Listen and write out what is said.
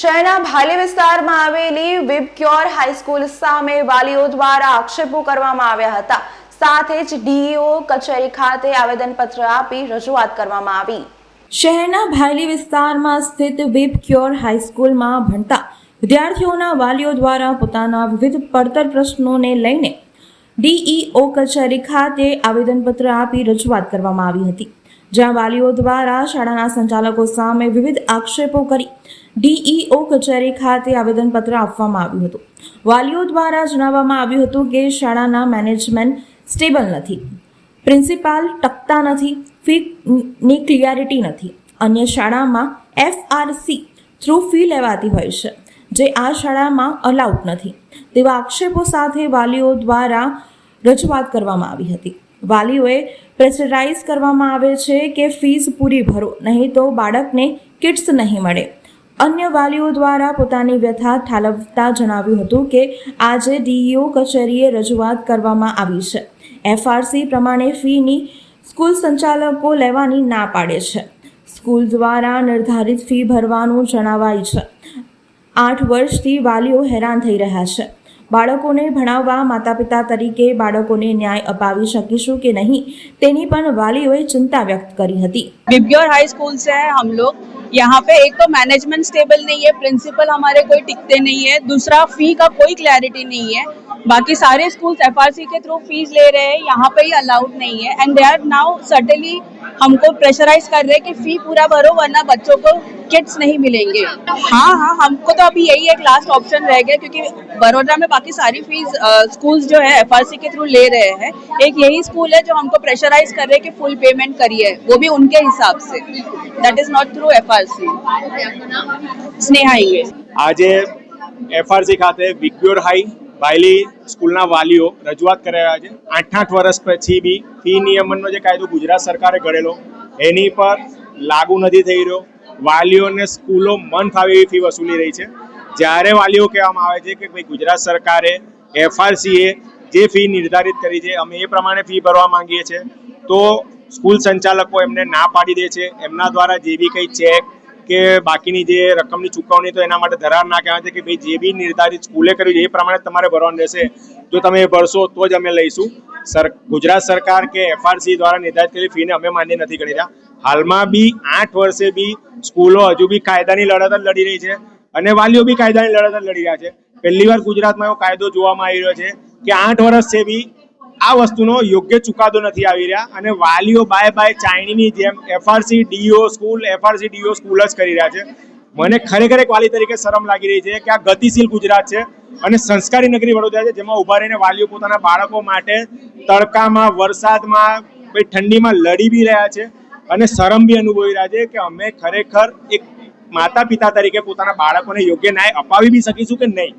શહેરના ભાલે વિસ્તારમાં આવેલી વિબક્યોર હાઈસ્કૂલ સામે વાલીઓ દ્વારા આક્ષેપો કરવામાં આવ્યા હતા. સાથે જ ડીઈઓ કચેરી ખાતે આવેદનપત્ર આપી રજૂઆત કરવામાં આવી. શહેરના ભાયલી વિસ્તારમાં સ્થિત વિબ ક્યોર હાઈસ્કૂલમાં ભણતા વિદ્યાર્થીઓના વાલીઓ દ્વારા પોતાના વિવિધ પડતર પ્રશ્નોને લઈને ડીઈઓ કચેરી ખાતે આવેદનપત્ર આપી રજૂઆત કરવામાં આવી હતી. જ્યાં વાલીઓ દ્વારા શાળાના સંચાલકો સામે વિવિધ આક્ષેપો કરી ડીઈઓ કચેરી ખાતે આવેદનપત્ર આપવામાં આવ્યું હતું. વાલીઓ દ્વારા જણાવવામાં આવ્યું હતું કે શાળાના મેનેજમેન્ટ સ્ટેબલ નથી, પ્રિન્સિપાલ ટકતા નથી ફીની ક્લિયરિટી નથી. અન્ય શાળામાં એફઆરસી થ્રુ ફી લેવાતી હોય છે, જે આ શાળામાં અલાઉડ નથી. તેવા આક્ષેપો સાથે વાલીઓ દ્વારા રજૂઆત કરવામાં આવી હતી. વાલીઓએ પ્રેશરાઇઝ કરવામાં આવે છે કે ફીસ પૂરી ભરો, નહીં તો બાળકને કિટ્સ નહીં મળે. અન્ય વાલીઓ દ્વારા પોતાની વ્યથા ઠાલવતા જણાવ્યું હતું કે આજે ડીઈઓ કચેરીએ રજૂઆત કરવામાં આવી છે. એફઆરસી પ્રમાણે ફીની સ્કૂલ સંચાલકો લેવાની ના પાડે છે. સ્કૂલ દ્વારા નિર્ધારિત ફી ભરવાનું જણાવાય છે. આઠ વર્ષથી વાલીઓ હેરાન થઈ રહ્યા છે. બાળકોને ભણાવવા માતા પિતા તરીકે બાળકોને ન્યાય અપાવી શકીશું કે નહીં તેની પણ વાલીઓએ ચિંતા વ્યક્ત કરી હતી बिब्योर हाई स्कूल से हैं हम लोग यहाँ पे एक तो मैनेजमेंट स्टेबल नहीं है प्रिंसिपल हमारे कोई टिकते नहीं है दूसरा फी का कोई क्लैरिटी नहीं है बाकी सारे स्कूल्स एफआरसी के थ्रू फीस ले रहे हैं यहाँ पे ही अलाउड नहीं है and they are now certainly हमको प्रेशराइज कर रहे हैं कि फी पूरा भरो वरना बच्चों को किट्स नहीं मिलेंगे हाँ हाँ हमको तो अभी यही एक लास्ट ऑप्शन रह गया क्योंकि बड़ोदरा में बाकी सारी फीस स्कूल्स जो है एफआरसी के थ्रू ले रहे हैं एक यही स्कूल है जो हमको प्रेशराइज कर रहे हैं कि फुल पेमेंट करिए वो भी उनके हिसाब से that is not through FRC Sneha English આજે એફઆરસી ખાતે વિક્યોર હાઈ વાયલી સ્કૂલના વાલીઓ રજૂઆત કરી રહ્યા છે આઠ આઠ વર્ષ પછી બી ફી નિયમનનો જે કાયદો ગુજરાત સરકારે ઘડેલો એની પર લાગુ નથી થઈ રહ્યો વાલીઓને સ્કૂલો મન ફાવે એવી ફી વસૂલી રહી છે. જ્યારે વાલીઓ કહેવામાં આવે છે કે ભાઈ ગુજરાત સરકારે, એફઆરસીએ જે ફી નિર્ધારિત કરી છે, અમે એ પ્રમાણે ફી ભરવા માંગીએ છીએ, તો સ્કૂલ સંચાલકો એમને ના પાડી દે છે. એમના દ્વારા જે બી કંઈ ચેક કે બાકીની જે રકમની ચૂકવણી તો એના માટે ધરાર ના કહેવાય છે કે ભાઈ જે બી નિર્ધારિત સ્કૂલે કર્યું છે, એ પ્રમાણે તમારે ભરવાનું રહેશે. જો તમે ભરશો તો જ અમે લઈશું. સર, ગુજરાત સરકાર કે એફઆરસી દ્વારા નિર્ધારિત કરેલી ફીને અમે માન્ય નથી કરી રહ્યા. હાલમાં બી આઠ વર્ષે બી સ્કૂલો હજુ બી કાયદાની લડત જ લડી રહી છે અને વાલીઓ બી કાયદાની લડત જ લડી રહ્યા છે. પહેલી વાર ગુજરાતમાં એવો કાયદો જોવામાં આવી રહ્યો છે કે આઠ વર્ષ છે બી આ વસ્તુનો યોગ્ય ચુકાદો નથી આવી રહ્યા અને વાલીઓ બાય બાય ચાઇનીની જેમ FRC DO school, FRC DO school જ કરી રહ્યા છે. મને ખરેખર એક વાલી તરીકે શરમ લાગી રહી છે કે આ ગતિશીલ ગુજરાત છે અને સંસ્કારી નગરી વડોદરા છે જેમાં ઊભા રહીને વાલીઓ પોતાના બાળકો માટે તડકામાં, વરસાદમાં ઠંડીમાં લડી બી રહ્યા છે. અને શરમ બી અનુભવી રહ્યા છે કે અમે ખરેખર એક માતા પિતા તરીકે પોતાના બાળકોને યોગ્ય ન્યાય અપાવી બી શકીશું કે નહીં?